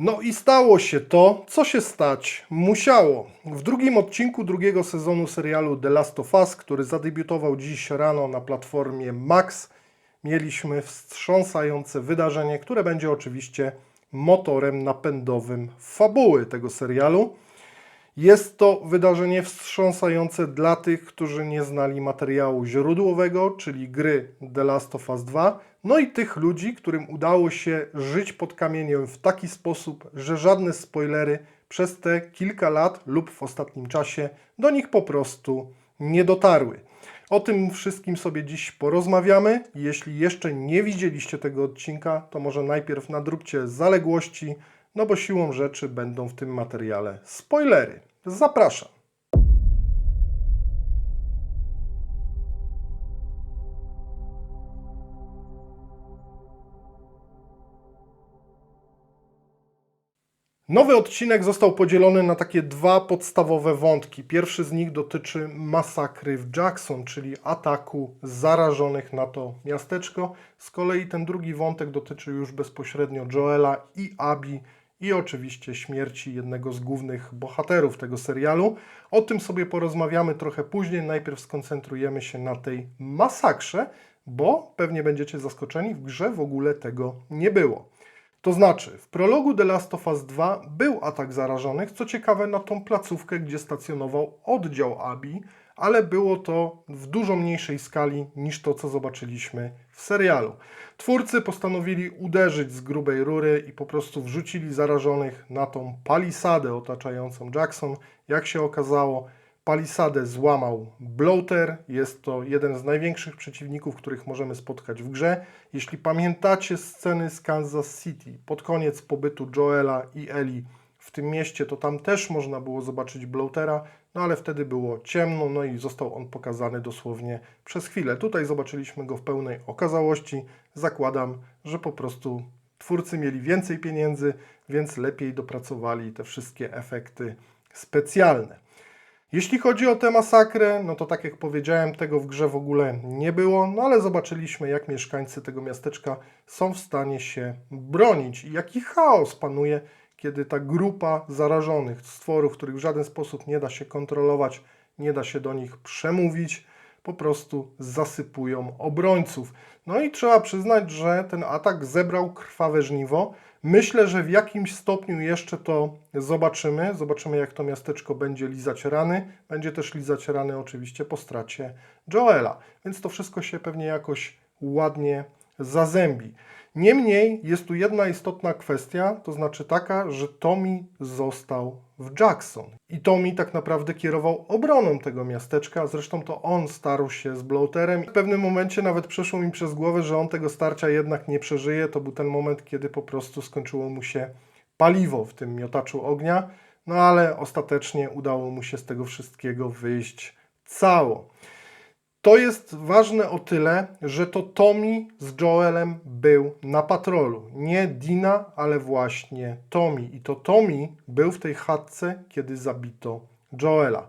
No i stało się to, co się stać musiało. W drugim odcinku drugiego sezonu serialu The Last of Us, który zadebiutował dziś rano na platformie Max, mieliśmy wstrząsające wydarzenie, które będzie oczywiście motorem napędowym fabuły tego serialu. Jest to wydarzenie wstrząsające dla tych, którzy nie znali materiału źródłowego, czyli gry The Last of Us 2, no i tych ludzi, którym udało się żyć pod kamieniem w taki sposób, że żadne spoilery przez te kilka lat lub w ostatnim czasie do nich po prostu nie dotarły. O tym wszystkim sobie dziś porozmawiamy. Jeśli jeszcze nie widzieliście tego odcinka, to może najpierw nadróbcie zaległości, no bo siłą rzeczy będą w tym materiale spoilery. Zapraszam. Nowy odcinek został podzielony na takie dwa podstawowe wątki. Pierwszy z nich dotyczy masakry w Jackson, czyli ataku zarażonych na to miasteczko. Z kolei ten drugi wątek dotyczy już bezpośrednio Joela i Abi i oczywiście śmierci jednego z głównych bohaterów tego serialu. O tym sobie porozmawiamy trochę później. Najpierw skoncentrujemy się na tej masakrze, bo pewnie będziecie zaskoczeni, w grze w ogóle tego nie było. To znaczy, w prologu The Last of Us 2 był atak zarażonych, co ciekawe na tą placówkę, gdzie stacjonował oddział ABI, ale było to w dużo mniejszej skali niż to, co zobaczyliśmy w serialu. Twórcy postanowili uderzyć z grubej rury i po prostu wrzucili zarażonych na tą palisadę otaczającą Jackson. Jak się okazało, palisadę złamał Bloater. Jest to jeden z największych przeciwników, których możemy spotkać w grze. Jeśli pamiętacie sceny z Kansas City pod koniec pobytu Joela i Eli w tym mieście, to tam też można było zobaczyć Bloatera, no ale wtedy było ciemno, no i został on pokazany dosłownie przez chwilę. Tutaj zobaczyliśmy go w pełnej okazałości. Zakładam, że po prostu twórcy mieli więcej pieniędzy, więc lepiej dopracowali te wszystkie efekty specjalne. Jeśli chodzi o tę masakrę, no to tak jak powiedziałem, tego w grze w ogóle nie było, no ale zobaczyliśmy, jak mieszkańcy tego miasteczka są w stanie się bronić i jaki chaos panuje, kiedy ta grupa zarażonych stworów, których w żaden sposób nie da się kontrolować, nie da się do nich przemówić, po prostu zasypują obrońców. No i trzeba przyznać, że ten atak zebrał krwawe żniwo. Myślę, że w jakimś stopniu jeszcze to zobaczymy. Zobaczymy, jak to miasteczko będzie lizać rany. Będzie też lizać rany oczywiście po stracie Joela. Więc to wszystko się pewnie jakoś ładnie zazębi. Niemniej jest tu jedna istotna kwestia, to znaczy taka, że Tommy został w Jackson. I Tommy tak naprawdę kierował obroną tego miasteczka, zresztą to on starł się z Bloaterem. W pewnym momencie nawet przeszło mi przez głowę, że on tego starcia jednak nie przeżyje. To był ten moment, kiedy po prostu skończyło mu się paliwo w tym miotaczu ognia. No ale ostatecznie udało mu się z tego wszystkiego wyjść cało. To jest ważne o tyle, że to Tommy z Joelem był na patrolu. Nie Dina, ale właśnie Tommy. I to Tommy był w tej chatce, kiedy zabito Joela.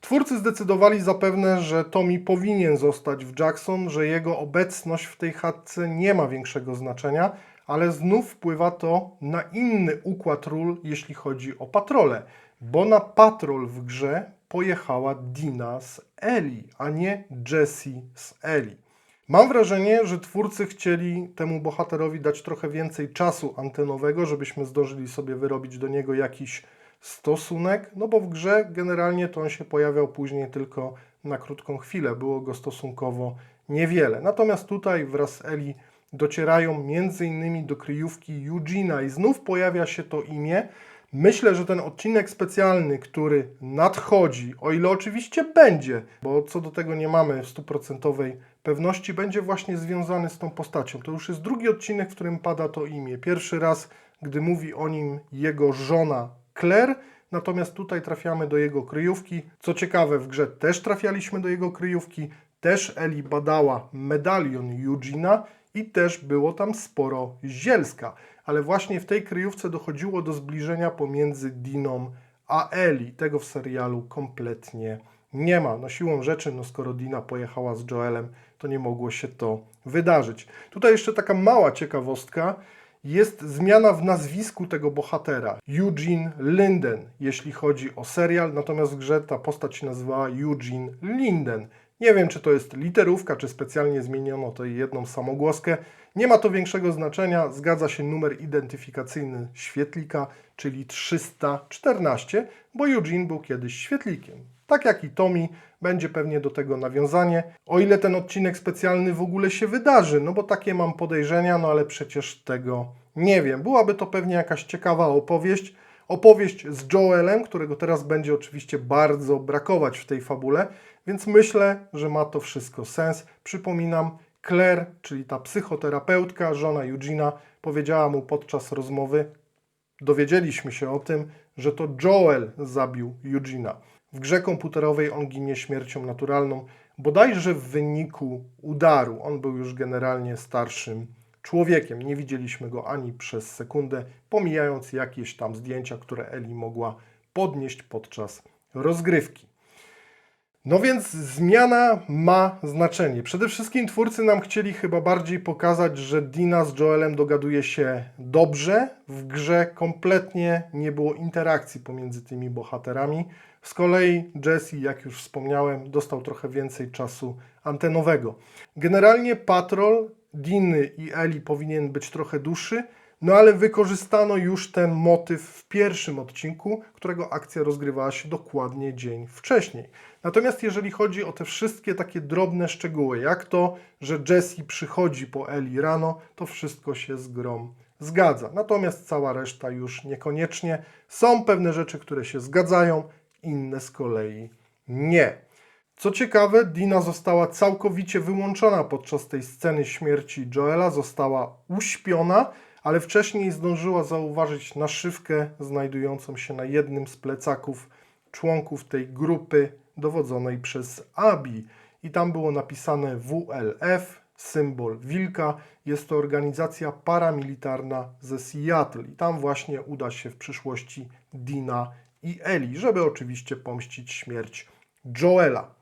Twórcy zdecydowali zapewne, że Tommy powinien zostać w Jackson, że jego obecność w tej chatce nie ma większego znaczenia, ale znów wpływa to na inny układ ról, jeśli chodzi o patrole, bo na patrol w grze pojechała Dina z Eli, a nie Jessie z Eli. Mam wrażenie, że twórcy chcieli temu bohaterowi dać trochę więcej czasu antenowego, żebyśmy zdążyli sobie wyrobić do niego jakiś stosunek, no bo w grze generalnie to on się pojawiał później tylko na krótką chwilę, było go stosunkowo niewiele. Natomiast tutaj wraz z Eli docierają innymi do kryjówki Eugena i znów pojawia się to imię. Myślę, że ten odcinek specjalny, który nadchodzi, o ile oczywiście będzie, bo co do tego nie mamy stuprocentowej pewności, będzie właśnie związany z tą postacią. To już jest drugi odcinek, w którym pada to imię. Pierwszy raz, gdy mówi o nim jego żona Claire, natomiast tutaj trafiamy do jego kryjówki. Co ciekawe, w grze też trafialiśmy do jego kryjówki, też Eli badała medalion Eugena i też było tam sporo zielska. Ale właśnie w tej kryjówce dochodziło do zbliżenia pomiędzy Diną a Eli. Tego w serialu kompletnie nie ma. No siłą rzeczy, no skoro Dina pojechała z Joelem, to nie mogło się to wydarzyć. Tutaj jeszcze taka mała ciekawostka. jest zmiana w nazwisku tego bohatera. Eugene Linden, jeśli chodzi o serial, natomiast w grze ta postać się nazywała Eugene Linden. Nie wiem, czy to jest literówka, czy specjalnie zmieniono tej jedną samogłoskę. Nie ma to większego znaczenia. Zgadza się numer identyfikacyjny świetlika, czyli 314, bo Eugene był kiedyś świetlikiem. Tak jak i Tommy, będzie pewnie do tego nawiązanie. O ile ten odcinek specjalny w ogóle się wydarzy, no bo takie mam podejrzenia, no ale przecież tego nie wiem. Byłaby to pewnie jakaś ciekawa opowieść. Opowieść z Joelem, którego teraz będzie oczywiście bardzo brakować w tej fabule, więc myślę, że ma to wszystko sens. Przypominam, Claire, czyli ta psychoterapeutka, żona Eugena, powiedziała mu podczas rozmowy, dowiedzieliśmy się o tym, że to Joel zabił Eugena. W grze komputerowej on ginie śmiercią naturalną, bodajże w wyniku udaru. On był już generalnie starszym człowiekiem. Nie widzieliśmy go ani przez sekundę, pomijając jakieś tam zdjęcia, które Eli mogła podnieść podczas rozgrywki. No więc zmiana ma znaczenie. Przede wszystkim twórcy nam chcieli chyba bardziej pokazać, że Dina z Joelem dogaduje się dobrze. W grze kompletnie nie było interakcji pomiędzy tymi bohaterami. Z kolei Jesse, jak już wspomniałem, dostał trochę więcej czasu antenowego. Generalnie patrol Diny i Eli powinien być trochę dłuższy, no ale wykorzystano już ten motyw w pierwszym odcinku, którego akcja rozgrywała się dokładnie dzień wcześniej. Natomiast jeżeli chodzi o te wszystkie takie drobne szczegóły, jak to, że Jesse przychodzi po Eli rano, to wszystko się z grom zgadza. Natomiast cała reszta już niekoniecznie. Są pewne rzeczy, które się zgadzają, inne z kolei nie. Co ciekawe, Dina została całkowicie wyłączona podczas tej sceny śmierci Joela, została uśpiona, ale wcześniej zdążyła zauważyć naszywkę znajdującą się na jednym z plecaków członków tej grupy dowodzonej przez Abi. I tam było napisane WLF, symbol wilka. Jest to organizacja paramilitarna ze Seattle. I tam właśnie uda się w przyszłości Dina i Eli, żeby oczywiście pomścić śmierć Joela.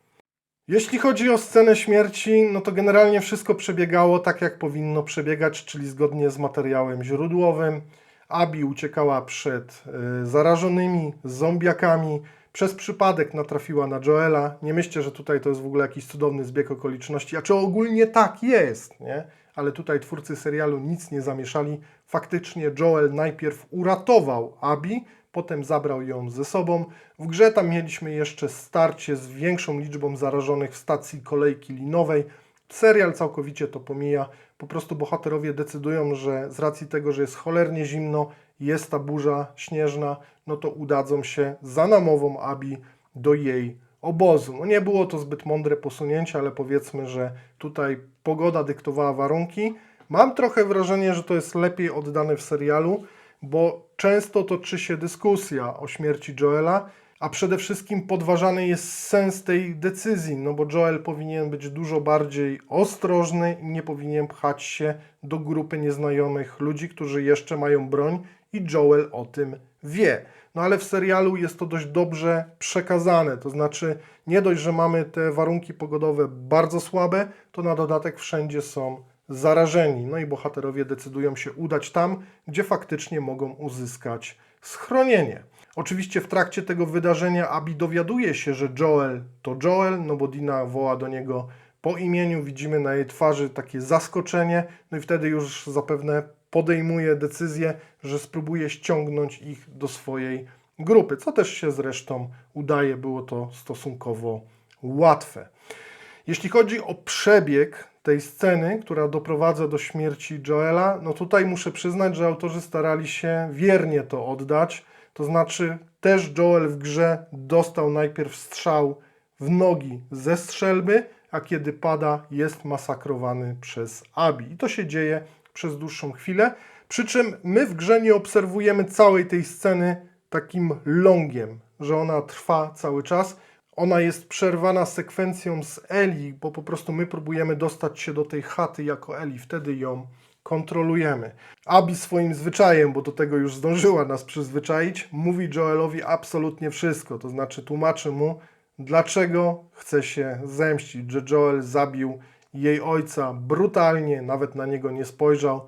Jeśli chodzi o scenę śmierci, no to generalnie wszystko przebiegało tak, jak powinno przebiegać, czyli zgodnie z materiałem źródłowym. Abi uciekała przed y, zarażonymi zombiakami. Przez przypadek natrafiła na Joela. Nie myślcie, że tutaj to jest w ogóle jakiś cudowny zbieg okoliczności, a czy ogólnie tak jest, nie? Ale tutaj twórcy serialu nic nie zamieszali. Faktycznie Joel najpierw uratował Abi, potem zabrał ją ze sobą. W grze tam mieliśmy jeszcze starcie z większą liczbą zarażonych w stacji kolejki linowej. Serial całkowicie to pomija. Po prostu bohaterowie decydują, że z racji tego, że jest cholernie zimno, jest ta burza śnieżna, no to udadzą się za namową Abi do jej obozu. No nie było to zbyt mądre posunięcie, ale powiedzmy, że tutaj pogoda dyktowała warunki. Mam trochę wrażenie, że to jest lepiej oddane w serialu, bo często toczy się dyskusja o śmierci Joela, a przede wszystkim podważany jest sens tej decyzji, no bo Joel powinien być dużo bardziej ostrożny i nie powinien pchać się do grupy nieznajomych ludzi, którzy jeszcze mają broń i Joel o tym wie. No ale w serialu jest to dość dobrze przekazane, to znaczy nie dość, że mamy te warunki pogodowe bardzo słabe, to na dodatek wszędzie są zarażeni. No i bohaterowie decydują się udać tam, gdzie faktycznie mogą uzyskać schronienie. Oczywiście w trakcie tego wydarzenia Abi dowiaduje się, że Joel to Joel, no bo Dina woła do niego po imieniu, widzimy na jej twarzy takie zaskoczenie, no i wtedy już zapewne podejmuje decyzję, że spróbuje ściągnąć ich do swojej grupy, co też się zresztą udaje, było to stosunkowo łatwe. Jeśli chodzi o przebieg tej sceny, która doprowadza do śmierci Joela, no tutaj muszę przyznać, że autorzy starali się wiernie to oddać. To znaczy, też Joel w grze dostał najpierw strzał w nogi ze strzelby, a kiedy pada, jest masakrowany przez Abi. I to się dzieje przez dłuższą chwilę. Przy czym my w grze nie obserwujemy całej tej sceny takim longiem, że ona trwa cały czas. Ona jest przerwana sekwencją z Eli, bo po prostu my próbujemy dostać się do tej chaty jako Eli, wtedy ją kontrolujemy. Abi swoim zwyczajem, bo do tego już zdążyła nas przyzwyczaić, mówi Joelowi absolutnie wszystko. To znaczy tłumaczy mu, dlaczego chce się zemścić, że Joel zabił jej ojca brutalnie, nawet na niego nie spojrzał.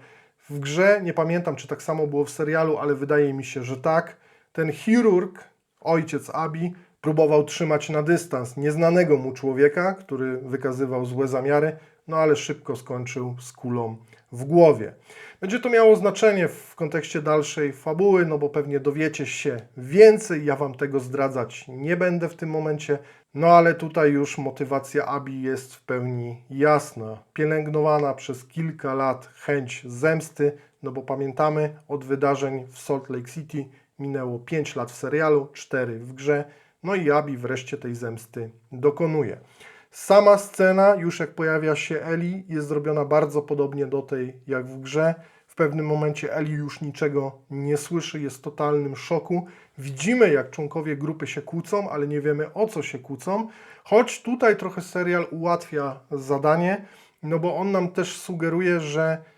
W grze, nie pamiętam czy tak samo było w serialu, ale wydaje mi się, że tak, ten chirurg, ojciec Abi, próbował trzymać na dystans nieznanego mu człowieka, który wykazywał złe zamiary, no ale szybko skończył z kulą w głowie. Będzie to miało znaczenie w kontekście dalszej fabuły, no bo pewnie dowiecie się więcej. Ja wam tego zdradzać nie będę w tym momencie. No ale tutaj już motywacja Abi jest w pełni jasna. Pielęgnowana przez kilka lat chęć zemsty, no bo pamiętamy od wydarzeń w Salt Lake City minęło 5 lat w serialu, 4 w grze. No i Abi wreszcie tej zemsty dokonuje. Sama scena, już jak pojawia się Eli, jest zrobiona bardzo podobnie do tej jak w grze. W pewnym momencie Eli już niczego nie słyszy, jest w totalnym szoku. Widzimy, jak członkowie grupy się kłócą, ale nie wiemy o co się kłócą. Choć tutaj trochę serial ułatwia zadanie, no bo on nam też sugeruje, że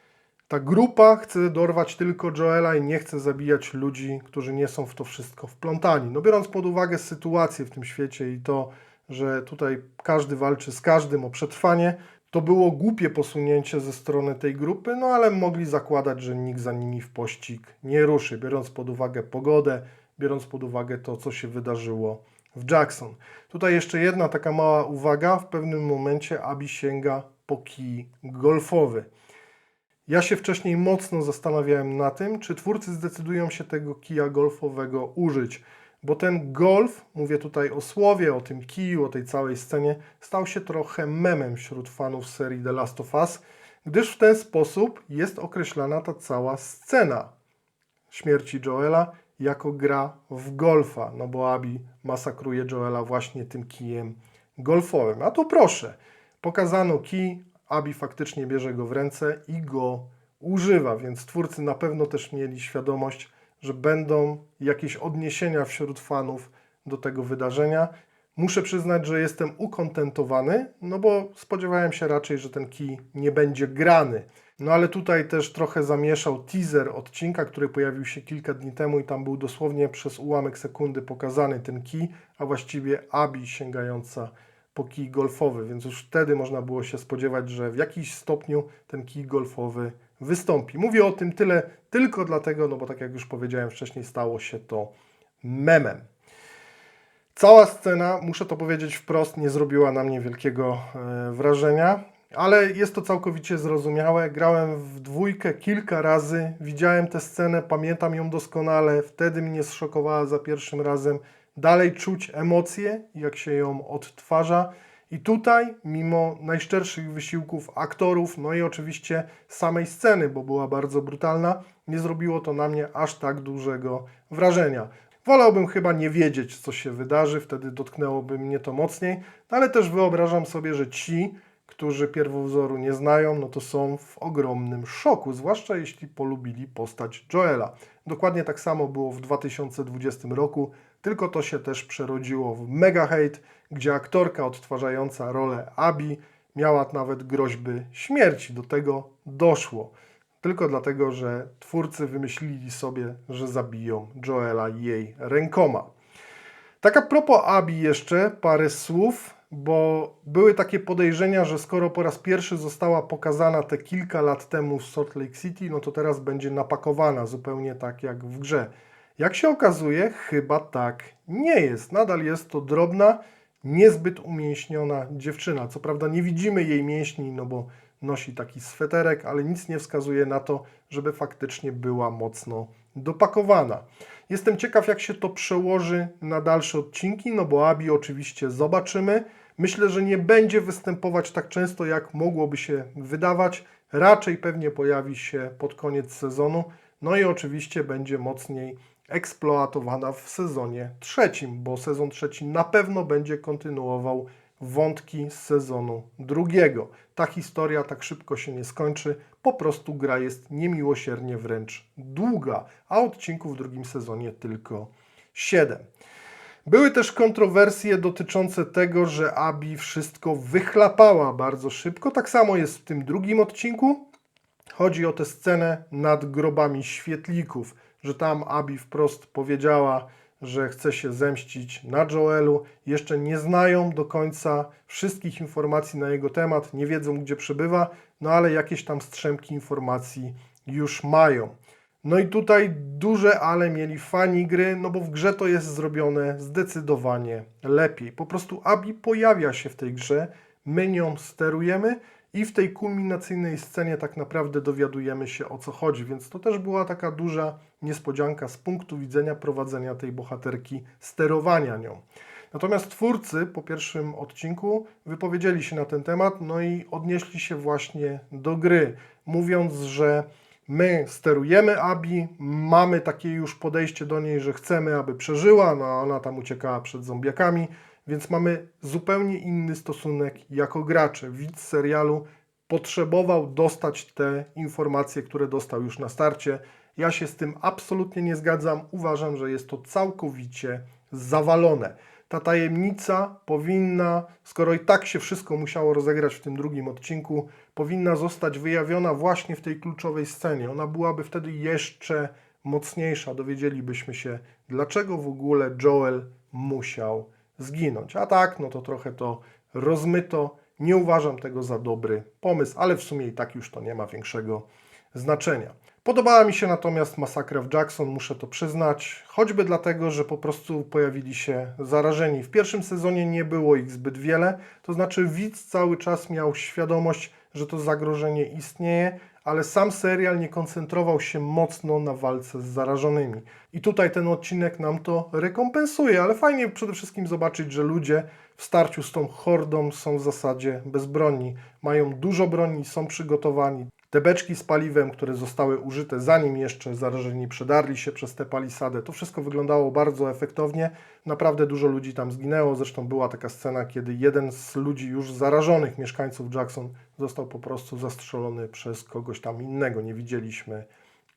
ta grupa chce dorwać tylko Joela i nie chce zabijać ludzi, którzy nie są w to wszystko wplątani. No biorąc pod uwagę sytuację w tym świecie i to, że tutaj każdy walczy z każdym o przetrwanie, to było głupie posunięcie ze strony tej grupy, no ale mogli zakładać, że nikt za nimi w pościg nie ruszy, biorąc pod uwagę pogodę, biorąc pod uwagę to, co się wydarzyło w Jackson. Tutaj jeszcze jedna taka mała uwaga, w pewnym momencie Abi sięga po kij golfowy. Ja się wcześniej mocno zastanawiałem na tym, czy twórcy zdecydują się tego kija golfowego użyć, bo ten golf, mówię tutaj o słowie, o tym kiju, o tej całej scenie, stał się trochę memem wśród fanów serii The Last of Us, gdyż w ten sposób jest określana ta cała scena śmierci Joela jako gra w golfa, no bo Abi masakruje Joela właśnie tym kijem golfowym. A tu proszę, pokazano kij, Abi faktycznie bierze go w ręce i go używa, więc twórcy na pewno też mieli świadomość, że będą jakieś odniesienia wśród fanów do tego wydarzenia. Muszę przyznać, że jestem ukontentowany, no bo spodziewałem się raczej, że ten kij nie będzie grany. No ale tutaj też trochę zamieszał teaser odcinka, który pojawił się kilka dni temu i tam był dosłownie przez ułamek sekundy pokazany ten kij, a właściwie Abi sięgająca po kij golfowy, więc już wtedy można było się spodziewać, że w jakiś stopniu ten kij golfowy wystąpi. Mówię o tym tyle tylko dlatego, no bo tak jak już powiedziałem wcześniej, stało się to memem. Cała scena, muszę to powiedzieć wprost, nie zrobiła na mnie wielkiego e, wrażenia, ale jest to całkowicie zrozumiałe. Grałem w dwójkę kilka razy, widziałem tę scenę, pamiętam ją doskonale, wtedy mnie zszokowała za pierwszym razem. Dalej czuć emocje, jak się ją odtwarza. I tutaj, mimo najszczerszych wysiłków aktorów, no i oczywiście samej sceny, bo była bardzo brutalna, nie zrobiło to na mnie aż tak dużego wrażenia. Wolałbym chyba nie wiedzieć, co się wydarzy, wtedy dotknęłoby mnie to mocniej, no ale też wyobrażam sobie, że ci, którzy pierwowzoru nie znają, no to są w ogromnym szoku, zwłaszcza jeśli polubili postać Joela. Dokładnie tak samo było w 2020 roku, tylko to się też przerodziło w mega hate, gdzie aktorka odtwarzająca rolę Abi miała nawet groźby śmierci. Do tego doszło. Tylko dlatego, że twórcy wymyślili sobie, że zabiją Joela jej rękoma. Tak a propos Abi jeszcze parę słów, bo były takie podejrzenia, że skoro po raz pierwszy została pokazana te kilka lat temu w Salt Lake City, no to teraz będzie napakowana zupełnie tak jak w grze. Jak się okazuje, chyba tak nie jest. Nadal jest to drobna, niezbyt umięśniona dziewczyna. Co prawda nie widzimy jej mięśni, no bo nosi taki sweterek, ale nic nie wskazuje na to, żeby faktycznie była mocno dopakowana. Jestem ciekaw, jak się to przełoży na dalsze odcinki, no bo Abi oczywiście zobaczymy. Myślę, że nie będzie występować tak często, jak mogłoby się wydawać. Raczej pewnie pojawi się pod koniec sezonu. No i oczywiście będzie mocniej eksploatowana w sezonie trzecim, bo sezon trzeci na pewno będzie kontynuował wątki z sezonu drugiego. Ta historia tak szybko się nie skończy, po prostu gra jest niemiłosiernie wręcz długa, a odcinków w drugim sezonie tylko 7. Były też kontrowersje dotyczące tego, że Abi wszystko wychlapała bardzo szybko. Tak samo jest w tym drugim odcinku. Chodzi o tę scenę nad grobami świetlików, że tam Abi wprost powiedziała, że chce się zemścić na Joelu. Jeszcze nie znają do końca wszystkich informacji na jego temat, nie wiedzą gdzie przebywa, no ale jakieś tam strzępki informacji już mają. No i tutaj duże ale mieli fani gry, no bo w grze to jest zrobione zdecydowanie lepiej. Po prostu Abi pojawia się w tej grze, my nią sterujemy i w tej kulminacyjnej scenie tak naprawdę dowiadujemy się o co chodzi, więc to też była taka duża niespodzianka z punktu widzenia prowadzenia tej bohaterki, sterowania nią. Natomiast twórcy po pierwszym odcinku wypowiedzieli się na ten temat, no i odnieśli się właśnie do gry, mówiąc, że my sterujemy Abi, mamy takie już podejście do niej, że chcemy, aby przeżyła, no a ona tam uciekała przed zombiakami, więc mamy zupełnie inny stosunek jako gracze. Widz serialu potrzebował dostać te informacje, które dostał już na starcie. Ja się z tym absolutnie nie zgadzam. Uważam, że jest to całkowicie zawalone. Ta tajemnica powinna, skoro i tak się wszystko musiało rozegrać w tym drugim odcinku, powinna zostać wyjawiona właśnie w tej kluczowej scenie. Ona byłaby wtedy jeszcze mocniejsza. Dowiedzielibyśmy się, dlaczego w ogóle Joel musiał zginąć. A tak, no to trochę to rozmyto. Nie uważam tego za dobry pomysł, ale w sumie i tak już to nie ma większego znaczenia. Podobała mi się natomiast masakra w Jackson, muszę to przyznać, choćby dlatego, że po prostu pojawili się zarażeni. W pierwszym sezonie nie było ich zbyt wiele, to znaczy widz cały czas miał świadomość, że to zagrożenie istnieje, ale sam serial nie koncentrował się mocno na walce z zarażonymi. I tutaj ten odcinek nam to rekompensuje, ale fajnie przede wszystkim zobaczyć, że ludzie w starciu z tą hordą są w zasadzie bezbronni. Mają dużo broni, są przygotowani. Te beczki z paliwem, które zostały użyte zanim jeszcze zarażeni przedarli się przez tę palisadę, to wszystko wyglądało bardzo efektownie. Naprawdę dużo ludzi tam zginęło. Zresztą była taka scena, kiedy jeden z ludzi już zarażonych mieszkańców Jackson został po prostu zastrzelony przez kogoś tam innego. Nie widzieliśmy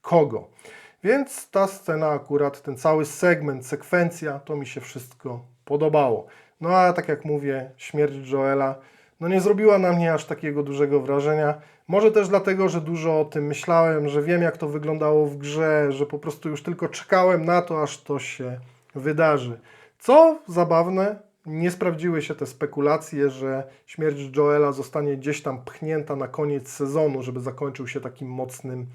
kogo. Więc ta scena akurat, ten cały segment, sekwencja, to mi się wszystko podobało. No a tak jak mówię, śmierć Joela no nie zrobiła na mnie aż takiego dużego wrażenia. Może też dlatego, że dużo o tym myślałem, że wiem jak to wyglądało w grze, że po prostu już tylko czekałem na to, aż to się wydarzy. Co zabawne, nie sprawdziły się te spekulacje, że śmierć Joela zostanie gdzieś tam pchnięta na koniec sezonu, żeby zakończył się takim mocnym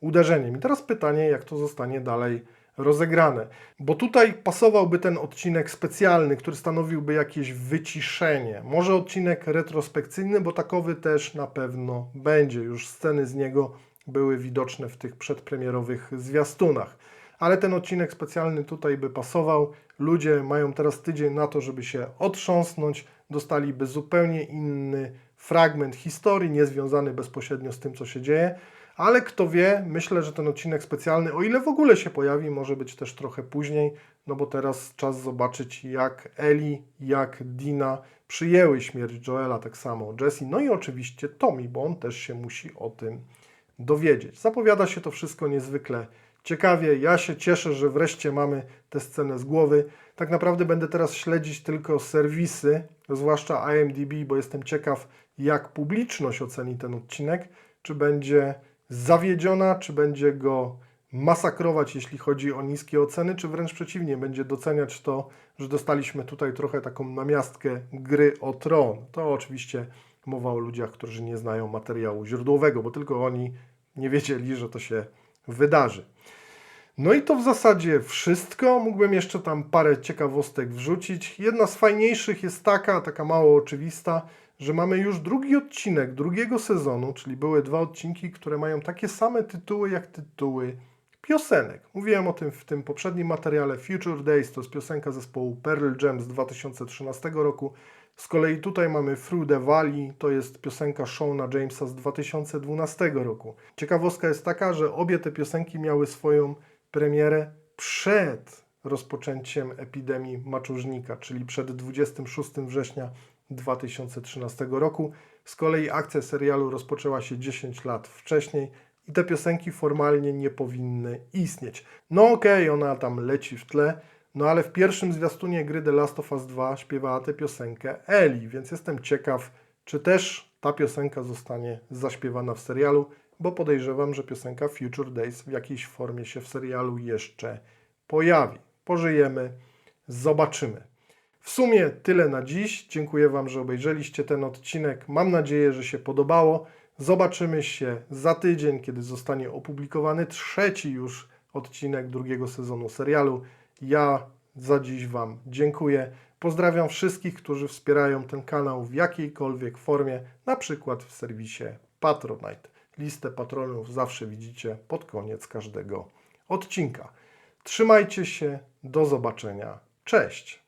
uderzeniem. I teraz pytanie, jak to zostanie dalej rozegrane. Bo tutaj pasowałby ten odcinek specjalny, który stanowiłby jakieś wyciszenie. Może odcinek retrospekcyjny, bo takowy też na pewno będzie. Już sceny z niego były widoczne w tych przedpremierowych zwiastunach. Ale ten odcinek specjalny tutaj by pasował. Ludzie mają teraz tydzień na to, żeby się otrząsnąć, dostaliby zupełnie inny fragment historii, niezwiązany bezpośrednio z tym, co się dzieje. Ale kto wie, myślę, że ten odcinek specjalny, o ile w ogóle się pojawi, może być też trochę później, no bo teraz czas zobaczyć, jak Eli, jak Dina przyjęły śmierć Joela, tak samo Jesse, no i oczywiście Tommy, bo on też się musi o tym dowiedzieć. Zapowiada się to wszystko niezwykle ciekawie. Ja się cieszę, że wreszcie mamy tę scenę z głowy. Tak naprawdę będę teraz śledzić tylko serwisy, zwłaszcza IMDb, bo jestem ciekaw, jak publiczność oceni ten odcinek. Czy będzie zawiedziona, czy będzie go masakrować, jeśli chodzi o niskie oceny, czy wręcz przeciwnie, będzie doceniać to, że dostaliśmy tutaj trochę taką namiastkę gry o tron. To oczywiście mowa o ludziach, którzy nie znają materiału źródłowego, bo tylko oni nie wiedzieli, że to się wydarzy. No i to w zasadzie wszystko. Mógłbym jeszcze tam parę ciekawostek wrzucić. Jedna z fajniejszych jest taka, taka mało oczywista, że mamy już drugi odcinek drugiego sezonu, czyli były dwa odcinki, które mają takie same tytuły jak tytuły piosenek. Mówiłem o tym w tym poprzednim materiale Future Days, to jest piosenka zespołu Pearl Jam z 2013 roku. Z kolei tutaj mamy Through the Valley, to jest piosenka Shona Jamesa z 2012 roku. Ciekawostka jest taka, że obie te piosenki miały swoją premierę przed rozpoczęciem epidemii maczużnika, czyli przed 26 września 2013 roku. Z kolei akcja serialu rozpoczęła się 10 lat wcześniej i te piosenki formalnie nie powinny istnieć. No okej, okay, ona tam leci w tle, no ale w pierwszym zwiastunie gry The Last of Us 2 śpiewała tę piosenkę Eli, więc jestem ciekaw, czy też ta piosenka zostanie zaśpiewana w serialu, bo podejrzewam, że piosenka Future Days w jakiejś formie się w serialu jeszcze pojawi. Pożyjemy, zobaczymy. W sumie tyle na dziś. Dziękuję Wam, że obejrzeliście ten odcinek. Mam nadzieję, że się podobało. Zobaczymy się za tydzień, kiedy zostanie opublikowany trzeci już odcinek drugiego sezonu serialu. Ja za dziś Wam dziękuję. Pozdrawiam wszystkich, którzy wspierają ten kanał w jakiejkolwiek formie, na przykład w serwisie Patronite. Listę patronów zawsze widzicie pod koniec każdego odcinka. Trzymajcie się, do zobaczenia. Cześć!